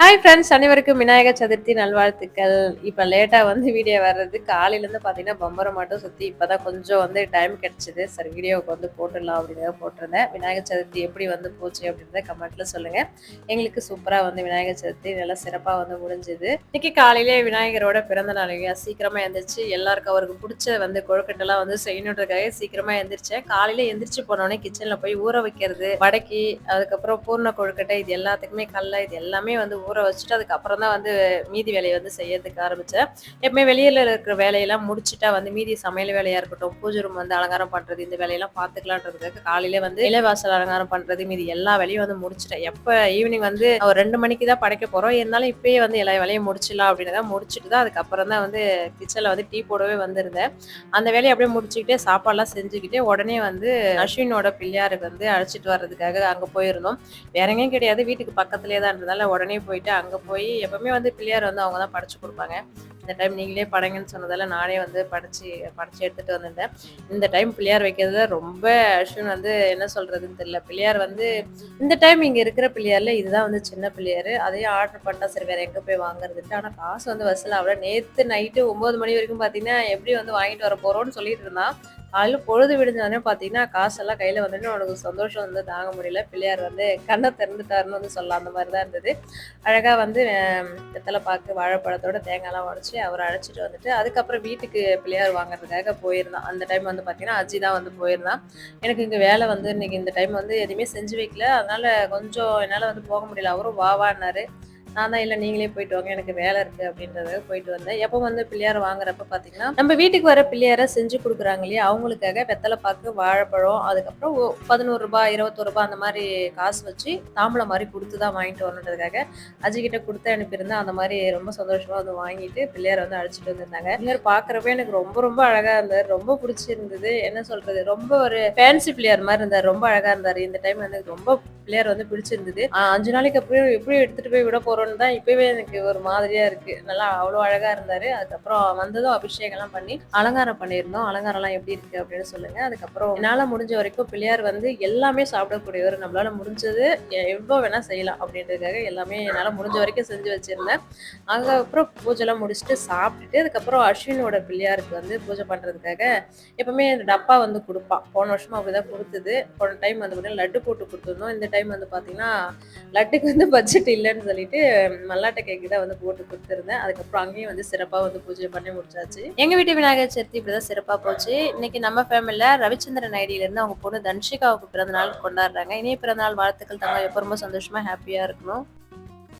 Hi friends அனைவருக்கும் விநாயகர் சதுர்த்தி நல்வாழ்த்துக்கள். இப்போ லேட்டாக வந்து வீடியோ வர்றது. காலையிலேருந்து பார்த்தீங்கன்னா பம்பரம் மட்டும் சுற்றி இப்போ தான் கொஞ்சம் வந்து டைம் கிடச்சிது. சரி வீடியோவுக்கு வந்து போட்டுடலாம் அப்படிங்கிறத போட்டிருந்தேன். விநாயகர் சதுர்த்தி எப்படி வந்து போச்சு அப்படின்றத கமெண்ட்டில் சொல்லுங்கள் எங்களுக்கு சூப்பராக வந்து விநாயகர் சதுர்த்தி நல்லா சிறப்பாக வந்து முடிஞ்சுது. இன்றைக்கி காலையிலே விநாயகரோட பிறந்த நாளையா சீக்கிரமாக எழுந்திரிச்சு எல்லாருக்கும் அவருக்கு பிடிச்ச வந்து கொழுக்கட்டெல்லாம் வந்து செய்யணுன்றதுக்காக சீக்கிரமாக எழுந்திரிச்சேன் காலையில் எழுந்திரிச்சு போனோடனே கிச்சனில் போய் ஊற வைக்கிறது வடக்கி அதுக்கப்புறம் பூர்ண கொழுக்கட்டை இது எல்லாத்துக்குமே கல்ல இது எல்லாமே வந்து ஊற வச்சுட்டு அதுக்கப்புறம் தான் வந்து மீதி வேலையை வந்து செய்யறதுக்கு ஆரம்பித்தேன் எப்பவுமே வெளியில் இருக்கிற வேலையெல்லாம் முடிச்சுட்டா வந்து மீதி சமையல் வேலையாக இருக்கட்டும் பூஜை ரூம் வந்து அலங்காரம் பண்ணுறது இந்த வேலையெல்லாம் பார்த்துக்கலான்றதுக்காக காலையிலே வந்து இலைவாசல் அலங்காரம் பண்ணுறது மீதி எல்லா வேலையும் வந்து முடிச்சிட்டேன். எப்போ ஈவினிங் வந்து ஒரு ரெண்டு மணிக்கு தான் படைக்க போகிறோம் இருந்தாலும் இப்பயே வந்து எல்லா வேலையும் முடிச்சிடலாம் அப்படின்னு தான் முடிச்சுட்டு தான் அதுக்கப்புறம் தான் வந்து கிச்சனில் வந்து டீ போடவே வந்திருந்தேன். அந்த வேலையை அப்படியே முடிச்சுக்கிட்டே சாப்பாடெல்லாம் செஞ்சுக்கிட்டே உடனே வந்து அஸ்வினோட பிள்ளையாருக்கு வந்து அழைச்சிட்டு வர்றதுக்காக அங்கே போயிருந்தோம். வேற எங்கேயும் கிடையாது. வீட்டுக்கு பக்கத்துலேயே தான் இருந்ததால உடனே போய் போயிட்டு அங்கே போய் எப்பவுமே வந்து பிள்ளையார் வந்து அவங்க தான் படிச்சு கொடுப்பாங்க. இந்த டைம் நீங்களே படைங்கன்னு சொன்னதால நானே வந்து படிச்சு படிச்சு எடுத்துட்டு வந்திருந்தேன். இந்த டைம் பிள்ளையார் வைக்கிறதுல ரொம்ப அஸ்வின் வந்து என்ன சொல்றதுன்னு தெரியல. பிள்ளையார் வந்து இந்த டைம் இங்க இருக்கிற பிள்ளையார்ல இதுதான் வந்து சின்ன பிள்ளையார். அதையும் ஆர்டர் பண்ணா சரி வேற எங்க போய் வாங்குறதுட்டு ஆனா காசு வந்து வசூல் அவ்வளோ நேத்து நைட்டு ஒன்பது மணி வரைக்கும் பாத்தீங்கன்னா எப்படி வந்து வாங்கிட்டு வர போறோம்னு சொல்லிட்டு இருந்தான். காலையில் பொழுது விடிஞ்சோடனே பார்த்தீங்கன்னா காசெல்லாம் கையில் வந்துட்டு உனக்கு சந்தோஷம் வந்து தாங்க முடியல. பிள்ளையார் வந்து கண்ணை திறந்துட்டாருன்னு வந்து சொல்லலாம் அந்த மாதிரி தான் இருந்தது. அழகாக வந்து வெத்தலை பாக்கு வாழைப்பழத்தோட தேங்காய்லாம் உடச்சி அவரை அழைச்சிட்டு வந்துட்டு அதுக்கப்புறம் வீட்டுக்கு பிள்ளையார் வாங்குறதுக்காக போயிருந்தான். அந்த டைம் வந்து பார்த்தீங்கன்னா அஜி தான் வந்து போயிருந்தான். எனக்கு இங்கே வேலை வந்து இன்னைக்கு இந்த டைம் வந்து எதுவுமே செஞ்சு வைக்கல. அதனால் கொஞ்சம் என்னால் வந்து போக முடியல. அவரும் வாவான்னாரு நான் தான் இல்லை நீங்களே போயிட்டு வாங்க எனக்கு வேலை இருக்குது அப்படின்றத போயிட்டு வந்தேன். எப்போ வந்து பிள்ளையார் வாங்குறப்ப பார்த்தீங்கன்னா நம்ம வீட்டுக்கு வர பிள்ளையாரை செஞ்சு கொடுக்குறாங்க இல்லையா? அவங்களுக்காக வெத்தலை பாக்கு வாழைப்பழம் அதுக்கப்புறம் பதினோரு ரூபாய் இருபத்தோரு ரூபாய் அந்த மாதிரி காசு வச்சு தாம்பளம் மாதிரி கொடுத்து தான் வாங்கிட்டு வரணுன்றதுக்காக அஜிக்கிட்ட கொடுத்து அனுப்பியிருந்தேன். அந்த மாதிரி ரொம்ப சந்தோஷமாக வந்து வாங்கிட்டு பிள்ளையார் வந்து அழைச்சிட்டு வந்திருந்தாங்க. பிள்ளையார் பார்க்குறப்ப எனக்கு ரொம்ப ரொம்ப அழகாக இருந்தார். ரொம்ப பிடிச்சிருந்தது. என்ன சொல்கிறது ரொம்ப ஒரு ஃபேன்சி பிள்ளையார் மாதிரி இருந்தார். ரொம்ப அழகாக இருந்தார். இந்த டைம் வந்து ரொம்ப பிள்ளையார் வந்து பிடிச்சிருந்தது. அஞ்சு நாளைக்கு அப்புறம் எப்படி எடுத்துகிட்டு போய் விட போகிறோம் போகிறோன்னு தான் இப்பவே எனக்கு ஒரு மாதிரியாக இருக்குது நல்லா அவ்வளோ அழகாக இருந்தார். அதுக்கப்புறம் வந்ததும் அபிஷேகம்லாம் பண்ணி அலங்காரம் பண்ணியிருந்தோம். அலங்காரம்லாம் எப்படி இருக்குது அப்படின்னு சொல்லுங்கள் அதுக்கப்புறம் என்னால் முடிஞ்ச வரைக்கும் பிள்ளையார் வந்து எல்லாமே சாப்பிடக்கூடியவர். நம்மளால் முடிஞ்சது எவ்வளோ வேணால் செய்யலாம் அப்படின்றதுக்காக எல்லாமே என்னால் முடிஞ்ச வரைக்கும் செஞ்சு வச்சுருந்தேன். அதுக்கப்புறம் பூஜைலாம் முடிச்சுட்டு சாப்பிட்டுட்டு அதுக்கப்புறம் அஸ்வினோட பிள்ளையாருக்கு வந்து பூஜை பண்ணுறதுக்காக எப்பவுமே இந்த டப்பா வந்து கொடுப்பான் போன வருஷமும் அப்படி தான் கொடுத்தது. போன டைம் வந்து பார்த்தீங்கன்னா லட்டு போட்டு கொடுத்துருந்தோம். இந்த டைம் வந்து பார்த்தீங்கன்னா லட்டுக்கு வந்து பட்ஜெட் இல்லைன்னு சொல்லிட்டு மல்லாட்டை கேக்கு தான் வந்து போட்டு கொடுத்துருந்தேன். அதுக்கப்புறம் அங்கேயும் வந்து சிறப்பாக வந்து பூஜை பண்ணி முடிச்சாச்சு. எங்கள் வீட்டு விநாயகர் சதுர்த்தி இப்படி தான் சிறப்பாக போச்சு. இன்னைக்கு நம்ம ஃபேமிலியில் ரவிச்சந்திரன் ஐடியிலேருந்து அவங்க பொண்ணு தன்ஷிகாவுக்கு பிறந்த நாள் கொண்டாடுறாங்க. இனிய பிறந்தநாள் வாழ்த்துக்கள் தங்க எப்போ ரொம்ப சந்தோஷமாக ஹாப்பியாக இருக்கணும்.